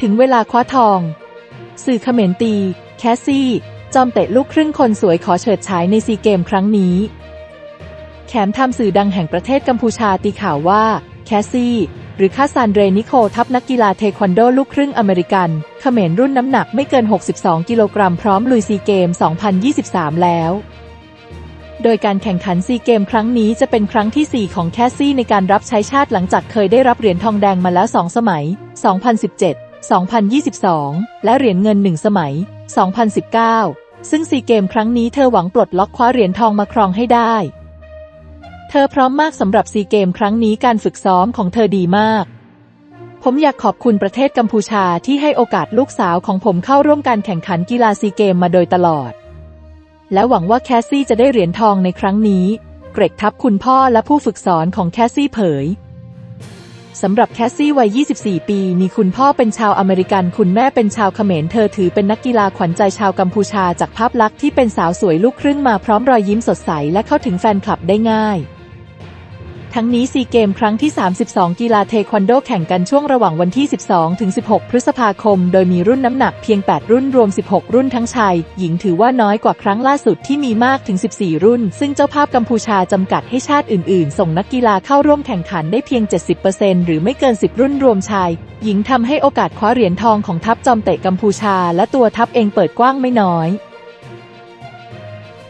ถึงเวลาคว้าทอง สื่อเขมรตี แคสซี่ จอมเตะลูกครึ่งคนสวยขอเฉิดฉายในซีเกมครั้งนี้ แขมทำสื่อดังแห่งประเทศกัมพูชาตีข่าวว่า แคสซี่ หรือคาซานเรนิโคทัพนักกีฬาเทควันโดลูกครึ่งอเมริกันเขมรรุ่นน้ำหนักไม่เกิน 62 กิโลกรัมพร้อมลุยซีเกม 2023 แล้ว โดยการแข่งขันซีเกมครั้งนี้จะเป็นครั้งที่ 4 ของแคสซี่ในการรับใช้ชาติหลังจากเคยได้รับเหรียญทองแดงมาแล้ว 2 สมัย 2017 2022 และเหรียญเงิน 1 สมัย 2019 ซึ่งซีเกมครั้งนี้เธอหวังปลดล็อกคว้าเหรียญทองมาครองให้ได้ เธอพร้อมมากสำหรับซีเกมครั้งนี้การฝึกซ้อมของเธอดีมาก ผมอยากขอบคุณประเทศกัมพูชาที่ให้โอกาสลูกสาวของผมเข้าร่วมการแข่งขันกีฬาซีเกมมาโดยตลอด และหวังว่าแคสซี่จะได้เหรียญทองในครั้งนี้ เกรกทับคุณพ่อและผู้ฝึกสอนของแคสซี่เผยสำหรับแคสซี่วัย 24 ปี มีคุณพ่อเป็นชาวอเมริกัน คุณแม่เป็นชาวเขมร เธอถือเป็นนักกีฬาขวัญใจชาวกัมพูชาจากภาพลักษณ์ที่เป็นสาวสวยลูกครึ่งมาพร้อมรอยยิ้มสดใสและเข้าถึงแฟนคลับได้ง่าย ทั้งนี้ซีเกมครั้งที่ 32 กีฬาเทควันโดแข่งกันช่วงระหว่างวันที่ 12 ถึง 16 พฤษภาคม โดยมีรุ่นน้ำหนักเพียง 8 รุ่นรวม 16 รุ่นทั้งชาย หญิงถือว่าน้อยกว่าครั้งล่าสุดที่มีมากถึง 14 รุ่น ซึ่งเจ้าภาพกัมพูชาจำกัดให้ชาติอื่นๆ ส่งนักกีฬาเข้าร่วมแข่งขันได้เพียง 70%หรือไม่เกิน 10 รุ่นรวมชาย หญิงทำให้โอกาสคว้าเหรียญทองของทัพจอมเตะกัมพูชา และตัวทัพเองเปิดกว้างไม่น้อย